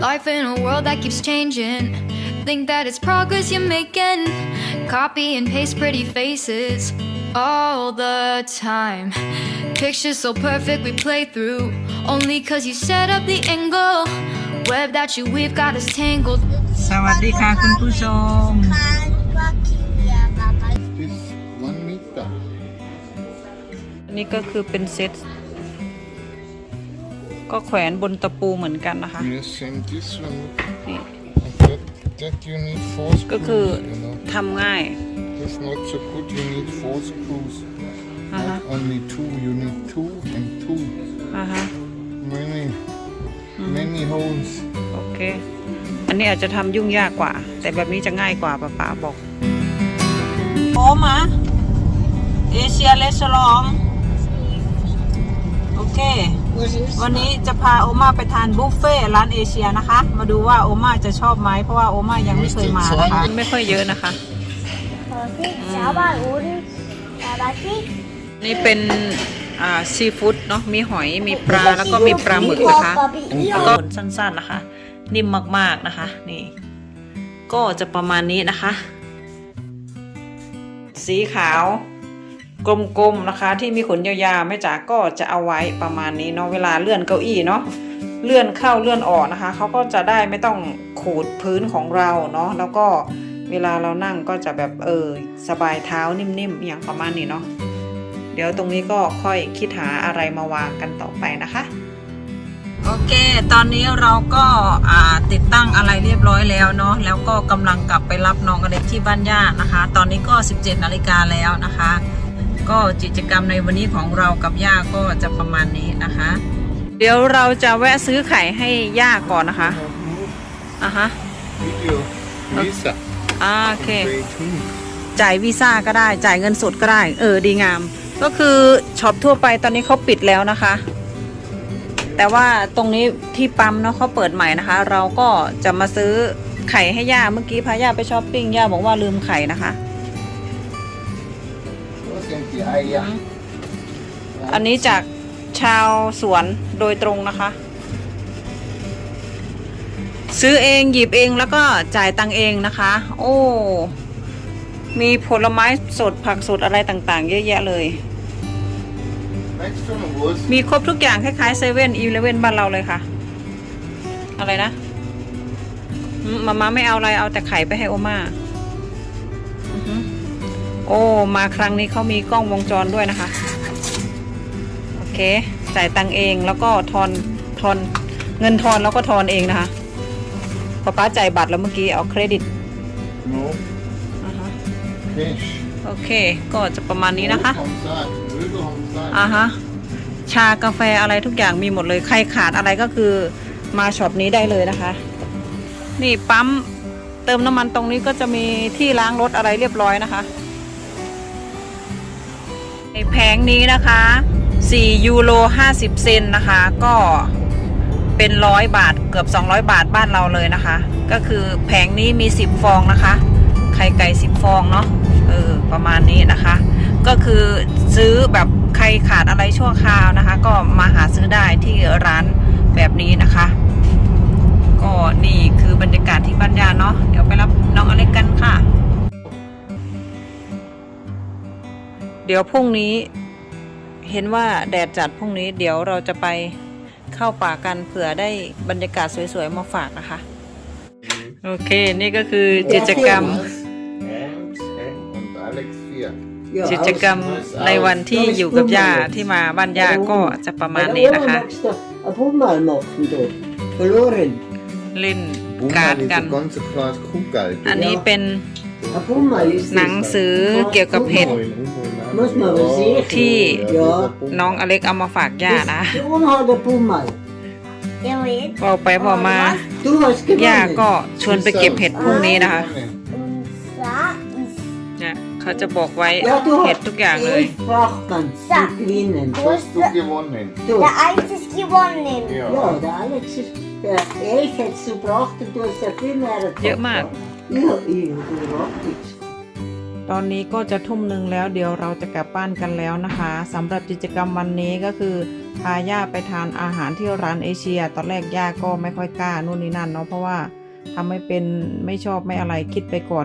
Life in a world that keeps changing. Think that it's progress you're making. Copy and paste pretty faces all the time. Pictures so perfect we play through. Only cause you set up the angle. Web that you weave got us tangled. สวัสดีค่ะคุณผู้ชม This one meter. นี่ก็คือเป็นเซต ก็แขวนบนตะปูเหมือนกันนะคะ Yes, and this one. นี่ That, that you need four ก็คือ screws, you know. ทำง่าย That's not so good. You need four screws. อ่าฮะ Not only two. You need two and two. อ่าฮะ Many, many holes. โอเค อันนี้อาจจะทำยุ่งยากกว่า แต่แบบนี้จะง่ายกว่าป้าป๋าบอกโอมาเอเชียเลสลอง โอเค วันนี้จะพาโอมาไปทานบุฟเฟ่ต์ร้านเอเชียนะคะ มาดูว่าโอมาจะชอบไหมเพราะว่าโอมายังไม่เคยมานะคะไม่ค่อยเยอะนะคะนี่เป็นอ่าซีฟู้ดเนาะมีหอยมีปลาแล้วก็มีปลาหมึกนะคะแล้วก็สั้นๆนะคะ นิ่มมากๆนะคะนี่ ก็จะประมาณนี้นะคะ สีขาว กลมๆนะคะ ที่มีขนยาวๆแม่จ๋าก็จะเอาไว้ประมาณนี้เนาะเวลาเลื่อนเก้าอี้เนาะเลื่อนเข้าเลื่อนออกนะคะเขาก็จะได้ไม่ต้องขูดพื้นของเราเนาะแล้วก็เวลาเรานั่งก็จะแบบเออสบายเท้านิ่มๆอย่างประมาณนี้เนาะเดี๋ยวตรงนี้ก็ค่อยคิดหาอะไรมาวางกันต่อไปนะคะโอเค ตอนนี้เราก็าติดตั้งอะไรเรียบร้อยแล้วเนาะ แล้วก็กำลังกลับไปรับน้องอเล็กที่บ้านญาตินะคะ ตอนนี้ก็ 17 นาฬิกาแล้วนะคะ ก็กิจกรรมในวันนี้ของเรากับย่าก็จะประมาณนี้นะคะ เดี๋ยวเราจะแวะซื้อไข่ให้ย่าก่อนนะคะอะฮะ Video. Visa. อ่าโอเค Pay two. จ่ายวีซ่าก็ได้จ่ายเงินสดก็ได้ เออดีงาม ก็คือช็อปทั่วไปตอนนี้เขาปิดแล้วนะคะ แต่ว่าตรงนี้ที่ปั๊มเนาะเขาเปิดใหม่นะคะ เราก็จะมาซื้อไข่ให้ย่าเมื่อกี้พาย่าไปช้อปปิ้งย่าบอกว่าลืมไข่นะคะ อันนี้จากชาวสวนโดยตรงนะคะ ซื้อเองหยิบเองแล้วก็จ่ายตังค์เองนะคะ โอ้ มีผลไม้สดผักสดอะไรต่างๆ เยอะแยะเลย Next one was มีครบทุกอย่างคล้ายๆเซเว่นอีเลเว่นบ้านเราเลยค่ะ อะไรนะอืมมาม่าไม่เอาอะไรเอาแต่ไข่ไปให้โอมาอือหือ โอ้ มาครั้งนี้เขามีกล้องวงจรด้วยนะคะ โอเค จ่ายตังค์เองแล้วก็ทอนทอนเงินทอนแล้วก็ทอนเองนะคะป๊าป๊าจ่ายบัตรแล้วเมื่อกี้เอาเครดิต no อ่าฮะ fish. โอเค ก็จะประมาณนี้นะคะ Rüber vom Sack. Rüber vom Sack. อ่าฮะ ชากาแฟอะไรทุกอย่างมีหมดเลย ใครขาดอะไรก็คือมาช็อปนี้ได้เลยนะคะ นี่ปั๊มเติมน้ำมันตรงนี้ก็จะมีที่ล้างรถอะไรเรียบร้อยนะคะใน แผงนี้นะคะ4ยูโร50 เซนนะคะ ก็เป็นร้อยบาทเกือบ 200 บาทบ้านเราเลยนะคะ ก็คือแผงนี้มี 10 ฟองนะคะ ไข่ไก่ 10 ฟองเนาะเออประมาณนี้นะคะ ก็คือซื้อแบบใครขาดอะไรชั่วคราวนะคะ ก็มาหาซื้อได้ที่ร้านแบบนี้นะคะ ก็นี่คือบรรยากาศที่บ้านยาเนาะเดี๋ยวไป เดี๋ยวพรุ่งนี้เห็นว่าแดดจัดพรุ่งนี้เดี๋ยวเราจะไปเข้าป่ากันเผื่อได้บรรยากาศสวยๆมาฝากนะคะ โอเค นี่ก็คือกิจกรรม And, und Alex vier. กิจกรรมในวันที่อยู่กับย่าที่มาบ้านย่าก็จะประมาณนี้นะคะ Ein Bummel machen da. Verloren. เล่น Bummel การ์ด ist กัน ein ganzes Glas Kuhgeld. อันนี้เป็น Ein Bummel ist หนังสือเกี่ยวกับเห็ด Muss man aber sehen. ที่ Ja. น้องอเล็กเอามาฝากย่านะ Die Oma hat ein Bummel. บอกไปบอกมา Du hast ย่า gewonnen. ก็ชวนไปเก็บเห็ดพรุ่งนี้นะคะเนี่ยเขาจะบอกไว้ Ja, du เห็ด hast ทุกอย่างเลย elf Frachten So. zu gewinnen. Hast du gewonnen? Du. Der Eins ist gewonnen. Ja. Ja, der Alex ist, der elf hättest du gebracht und du hast ja viel mehr gehabt. เยอะมาก ตอนนี้ก็จะทุ่มหนึ่งแล้วเดี๋ยวเราจะกลับบ้านกันแล้วนะคะสำหรับกิจกรรมวันนี้ก็คือพาย่าไปทานอาหารที่ร้านเอเชีย ตอนแรกย่าก็ไม่ค่อยกล้านู่นนี่นั่นเนาะเพราะว่าทำไม่เป็นไม่ชอบไม่อะไรคิดไปก่อน